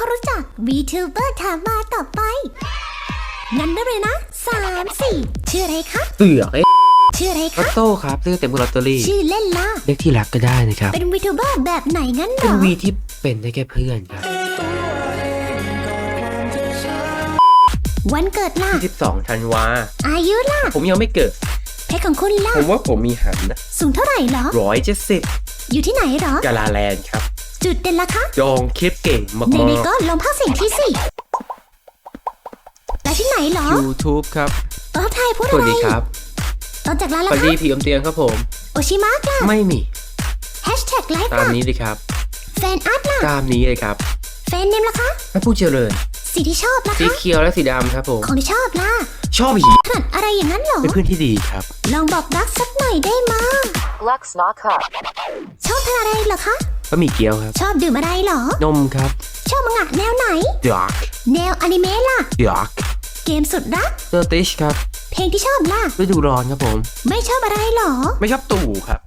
ความรู้จัก VTuber ถามมาต่อไป งั้นได้เลยนะสามสี่ชื่ออะไรคะเสือกเอ๊ะชื่ออะไรออคะโต้ครับเลือกเต็มลอตเตอรี่ชื่อเล่นล่ะ เรียกที่รักก็ได้นะครับ เป็น VTuber แบบไหนงั้นเหรเป็นอ วีที่เป็นได้แค่เพื่อนครับวันเกิดล่ะ 22ธันวา อายุล่ะผมยังไม่เกิด เพศของคุณล่ะ ผมว่าผมมีหันนะ สูงเท่าไหร่เหรอร้อยเจ็ดสิบอยู่ที่ไหนเหรอกาลาแลนด์ครับ จุดเด่นล่ะคะยองคลิปเก่งมากในในๆก็ลองภาคเสียงที่สิแต่ที่ไหนเหรอๆ YouTube ครับตอนทักทายพูดสอะวัสไรดีครับตอนจากร้านสล่ะวัสดีคะผีอมเตียงครับผม โอชิมะล่ะไม่มีแฮชแท็กไลฟ์ตามล่ะนี้เลยครับ แฟนอาร์ตล่ะตามนี้เลยครับแฟนเนมล่ะคะพระผู้เจริญ สีที่ชอบล่ะสีคะเขียวและสีดำครับผม ของที่ชอบล่ะชอบผีถนัดอะไรอย่างนั้นเหรอ เป็นเพื่อนที่ดีครับ ลองบอกรักสักหน่อยได้มา Lux Knockup. ชอบทานอะไรเหรอคะ ก็มีเกี๊ยวครับ ชอบดื่มอะไรเหรอ นมครับชอบมังงะแนวไหน Dark แนวอนิเมะล่ะ Dark เกมสุดรัก เตอร์ติชครับเพลงที่ชอบล่ะ ฤดูร้อนครับผม ไม่ชอบอะไรเหรอ ไม่ชอบตู่ครับ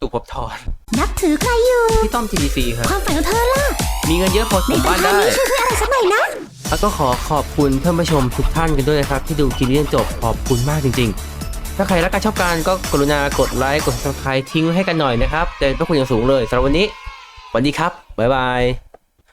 ตู่ภพบทอนนับถือใครอยู่ พี่ต้อม TDC ครับ ความฝันของเธอล่ะ มีเงินเยอะพอในส่งตอบ้านนท้ายได้ นี้ช่วยเพื่ออะไรสักหน่อยนะ แล้วก็ขอขอบคุณท่านผู้ชมทุกท่านกันด้วยนะครับ ที่ดูคลิปนี้จนจบขอบคุณมากจริง ๆ ถ้าใครรักการชอบการก็กรุณากดไลค์กด subscribe ทิ้งให้กันหน่อยนะครับจะเป็นพระคุณอย่างสูงเลยสำหรับวันนี้สวัสดีครับบ๊ายบาย